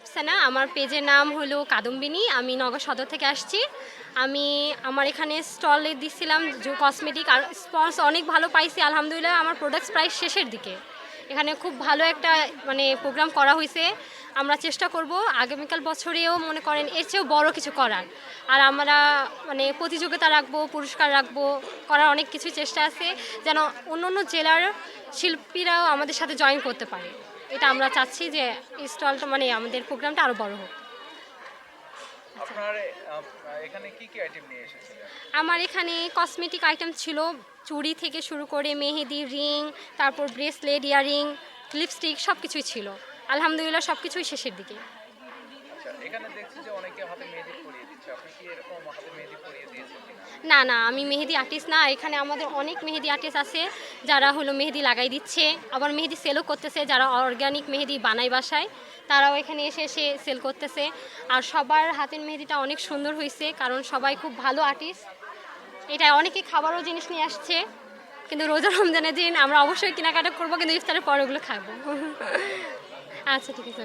আফসানা, আমার পেজের নাম হলো কাদম্বিনী, আমি নগর সদর থেকে আসছি। আমি আমার এখানে স্টলে দিছিলাম যে কসমেটিক আর স্পন্স অনেক ভালো পাইছি, আলহামদুলিল্লাহ আমার প্রোডাক্টস প্রায় শেষের দিকে। এখানে খুব ভালো একটা মানে প্রোগ্রাম করা হয়েছে আমরা চেষ্টা করব, আগামীকাল বছরেও মনে করেন এর চেয়েও বড় কিছু করার। আর আমরা মানে প্রতিযোগিতা রাখব, পুরস্কার রাখব, করার অনেক কিছু চেষ্টা আছে, যেন অন্য অন্য জেলার শিল্পীরাও আমাদের সাথে জয়েন করতে পারে। এটা আমরা চাচ্ছি যে স্টলটা মানে আমাদের প্রোগ্রামটা আরও বড় হোক। আমার এখানে কসমেটিক আইটেম ছিল চুড়ি থেকে শুরু করে মেহেদি রিং তারপর ব্রেসলেট ইয়ারিং লিপস্টিক সব কিছুই ছিল। আলহামদুলিল্লাহ সব কিছুই শেষের দিকে। আচ্ছা না না, আমি মেহেদি আর্টিস্ট না। এখানে আমাদের অনেক মেহেদি আর্টিস্ট আছে যারা হলো মেহেদি লাগাই দিচ্ছে, আবার মেহেদি সেলও করতেছে যারা অর্গানিক মেহেদি বানায় বাসায়, তারাও এখানে এসে এসে সেল করতেছে। আর সবার হাতের মেহেদিটা অনেক সুন্দর হয়েছে, কারণ সবাই খুব ভালো আর্টিস্ট এটা অনেকে খাবারও জিনিস নিয়ে আসছে, কিন্তু রোজা রমজানের দিন আমরা অবশ্যই কেনাকাটা করব, কিন্তু ইফতারের পরে ওগুলো খাব। আচ্ছা ঠিক আছে।